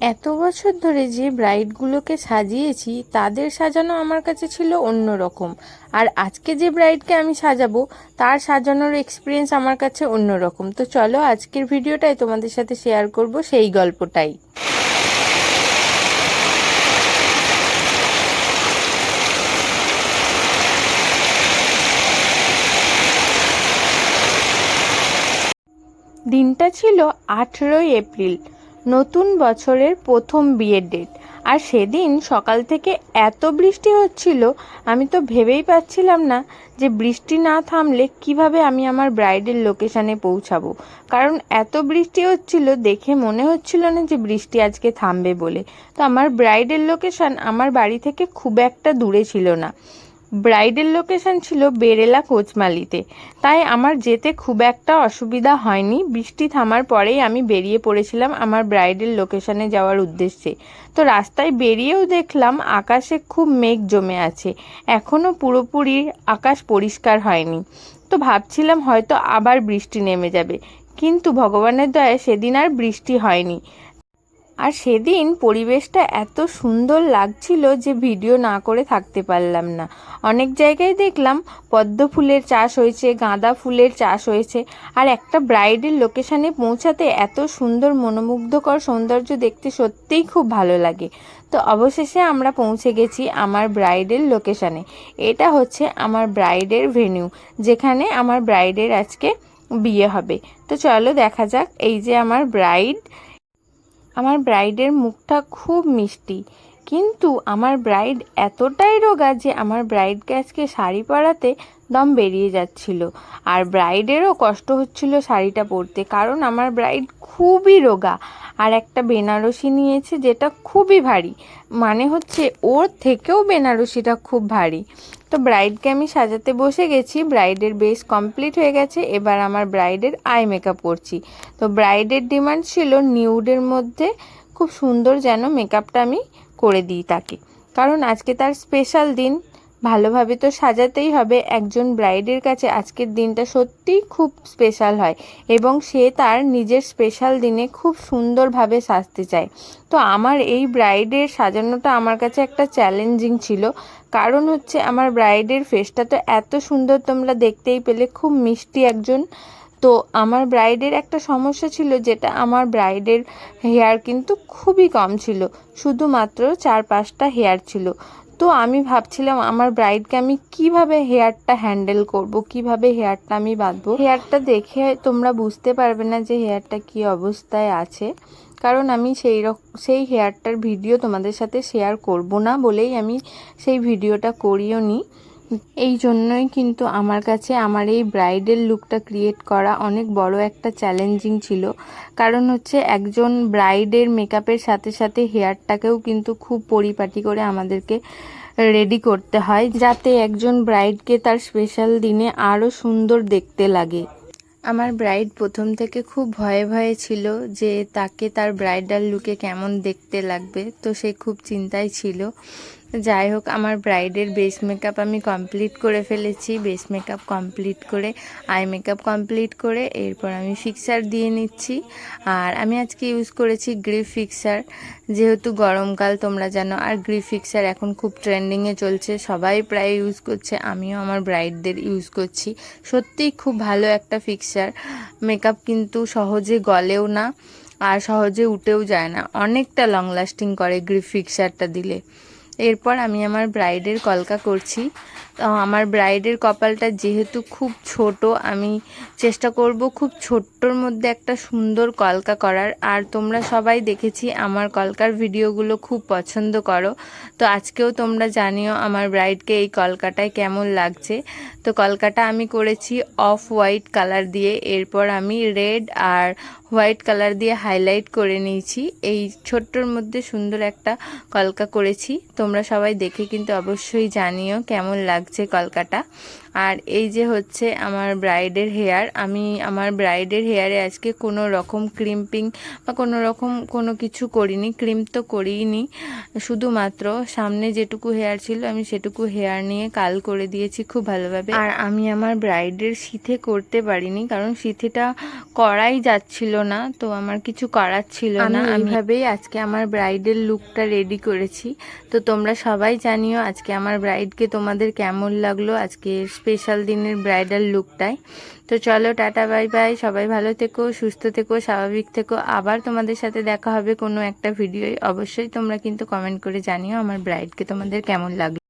এত বছর ধরে যে ব্রাইডগুলোকে সাজিয়েছি, তাদের সাজানো আমার কাছে ছিল অন্য রকম। আর আজকে যে ব্রাইডকে আমি সাজাবো, তার সাজানোর এক্সপিরিয়েন্স আমার কাছে অন্য রকম। তো চলো আজকের ভিডিওটাই তোমাদের সাথে শেয়ার করব সেই গল্পটাই। দিনটা ছিল আঠেরোই এপ্রিল। নতুন বছরের প্রথম বিয়ের ডেট আর সেদিন সকাল থেকে এত বৃষ্টি হচ্ছিল, আমি তো ভেবেই পাচ্ছিলাম না যে বৃষ্টি না থামলে কীভাবে আমি আমার ব্রাইডের লোকেশানে পৌঁছাবো। কারণ এত বৃষ্টি হচ্ছিল, দেখে মনে হচ্ছিল না যে বৃষ্টি আজকে থামবে বলে। তো আমার ব্রাইডের লোকেশান আমার বাড়ি থেকে খুব একটা দূরে ছিল না। ব্রাইডের লোকেশন ছিল বেরেলা, কোচমালিতে। তাই আমার যেতে খুব একটা অসুবিধা হয়নি। বৃষ্টি থামার পরেই আমি বেরিয়ে পড়েছিলাম আমার ব্রাইডের লোকেশনে যাওয়ার উদ্দেশ্যে। তো রাস্তায় বেরিয়েও দেখলাম আকাশে খুব মেঘ জমে আছে। এখনও পুরোপুরি আকাশ পরিষ্কার হয়নি। তো ভাবছিলাম হয়তো আবার বৃষ্টি নেমে যাবে। কিন্তু ভগবানের দয়ায় সেদিন আর বৃষ্টি হয়নি। আর সেদিন পরিবেশটা এত সুন্দর লাগছিল যে ভিডিও না করে থাকতে পারলাম না। অনেক জায়গায় দেখলাম পদ্ম ফুলের চাষ হয়েছে, গাঁদা ফুলের চাষ হয়েছে আর একটা ব্রাইডের লোকেশানে পৌঁছাতে এত সুন্দর মনোমুগ্ধকর সৌন্দর্য দেখতে সত্যিই খুব ভালো লাগে। তো অবশেষে আমরা পৌঁছে গেছি আমার ব্রাইডের লোকেশানে। এটা হচ্ছে আমার ব্রাইডের ভেনিউ, যেখানে আমার ব্রাইডের আজকে বিয়ে হবে। তো চলো দেখা যাক, এই যে আমার ব্রাইড আমার ব্রাইডের মুখটা খুব মিষ্টি। কিন্তু আমার ব্রাইড এতটাই রোগা যে আমার ব্রাইডকে আজকে শাড়ি পরাতে দম বেরিয়ে যাচ্ছিল। আর ব্রাইডেরও কষ্ট হচ্ছিল শাড়িটা পরতে, কারণ আমার ব্রাইড খুবই রোগা। আর একটা বেনারসি নিয়েছে যেটা খুবই ভারী। মানে হচ্ছে ওর থেকেও বেনারসিটা খুব ভারী। তো ব্রাইডকে আমি সাজাতে বসে গেছি ব্রাইডের বেস কমপ্লিট হয়ে গেছে, এবার আমার ব্রাইডের আই মেকআপ করছি। তো ব্রাইডের ডিমান্ড ছিল নিউডের মধ্যে, খুব সুন্দর যেন মেকআপটা আমি করে দিই তাকে। কারণ আজকে তার স্পেশাল দিন। ভালোভাবে তো সাজাতেই হবে। একজন ব্রাইডের কাছে আজকের দিনটা সত্যিই খুব স্পেশাল হয় এবং সে তার নিজের স্পেশাল দিনে খুব সুন্দরভাবে সাজতে চায়। তো আমার এই ব্রাইডের সাজানোটা আমার কাছে একটা চ্যালেঞ্জিং ছিল। কারণ হচ্ছে আমার ব্রাইডের ফেসটা তো এত সুন্দর তোমরা দেখতেই পেলে। খুব মিষ্টি একজন তো আমার ব্রাইডের একটা সমস্যা ছিল যেটা আমার ব্রাইডের হেয়ার কিন্তু খুবই কম ছিল। শুধুমাত্র চার পাঁচটা হেয়ার ছিল। তো আমি ভাবছিলাম আমার ব্রাইডকে আমি কীভাবে হেয়ারটা হ্যান্ডেল করব, কীভাবে হেয়ারটা আমি বাঁধবো? হেয়ারটা দেখে তোমরা বুঝতে পারবে না যে হেয়ারটা কি অবস্থায় আছে। কারণ আমি সেই সেই হেয়ারটার ভিডিও তোমাদের সাথে শেয়ার করব না বলেই আমি সেই ভিডিওটা করিও নি এই জন্যই কিন্তু আমার কাছে আমার এই ব্রাইডাল লুকটা ক্রিয়েট করা অনেক বড় একটা চ্যালেঞ্জিং ছিল। কারণ হচ্ছে একজন ব্রাইডের মেকআপের সাথে সাথে হেয়ারটাকেও কিন্তু খুব পরিপাটি করে আমাদেরকে রেডি করতে হয়, যাতে একজন ব্রাইডকে তার স্পেশাল দিনে আরও সুন্দর দেখতে লাগে। আমার ব্রাইড প্রথম থেকে খুব ভয়ে ভয়ে ছিল যে তাকে তার ব্রাইডাল লুকে কেমন দেখতে লাগবে, তো সে খুব চিন্তায় ছিল। যাই হোক, আমার ব্রাইডের বেস মেকআপ আমি কমপ্লিট করে ফেলেছি। বেস মেকআপ কমপ্লিট করে, আই মেকআপ কমপ্লিট করে, এরপর আমি ফিক্সার দিয়ে নিচ্ছি। আর আমি আজকে ইউজ করেছি গ্রিফ ফিক্সার। যেহেতু গরমকাল তোমরা জানো, আর গ্রিফ ফিক্সার এখন খুব ট্রেন্ডিংয়ে চলছে, সবাই প্রায় ইউজ করছে, আমিও আমার ব্রাইডদের ইউজ করছি। সত্যিই খুব ভালো একটা ফিক্সার। মেকআপ কিন্তু সহজে গলেও না, আর সহজে উঠেও যায় না। অনেকটা লং লাস্টিং করে গ্রিফ ফিক্সারটা দিলে। এরপর আমি আমার ব্রাইডের কলকা করছি। তো আমার ব্রাইডের কপালটা যেহেতু খুব ছোট, আমি চেষ্টা করব খুব ছোট্টর মধ্যে একটা সুন্দর কলকা করার। আর তোমরা সবাই দেখেছি আমার কলকার ভিডিওগুলো খুব পছন্দ করো। তো আজকেও তোমরা জানিও আমার ব্রাইডকে এই কলকাটায় কেমন লাগছে। তো কলকাটা আমি করেছি অফ হোয়াইট কালার দিয়ে। এরপর আমি রেড আর হোয়াইট কালার দিয়ে হাইলাইট করে নিয়েছি। এই ছোট্টর মধ্যে সুন্দর একটা কলকা করেছি। তোমরা সবাই দেখে কিন্তু অবশ্যই জানিও কেমন লাগছে কলকাটা আর এই যে হচ্ছে আমার ব্রাইডের হেয়ার আমি আমার ব্রাইডের হেয়ারে আজকে কোনো রকম ক্রিম্পিং বা কোনো রকম কোনো কিছু করিনি ক্রিম তো করিনি শুধুমাত্র সামনে যেটুকু হেয়ার ছিল আমি সেটুকু হেয়ার নিয়ে কাল করে দিয়েছি খুব ভালোভাবে। আর আমি আমার ব্রাইডের সিথে করতে পারিনি কারণ সিথেটা করাই যাচ্ছিল না তো আমার কিছু করার ছিল না। এইভাবেই আজকে আমার ব্রাইডের লুকটা রেডি করেছি। তো তোমরা সবাই জানিও আজকে আমার ব্রাইডকে তোমাদের কেমন লাগল আজকে স্পেশাল দিনের ব্রাইডাল লুকটাই তো চলো, টাটা বাই বাই সবাই ভালো থেকো, সুস্থ থেকো, স্বাভাবিক থেকো। আবার তোমাদের সাথে দেখা হবে কোনো একটা ভিডিওয় অবশ্যই তোমরা কিন্তু কমেন্ট করে জানিও আমার ব্রাইডকে তোমাদের কেমন লাগল।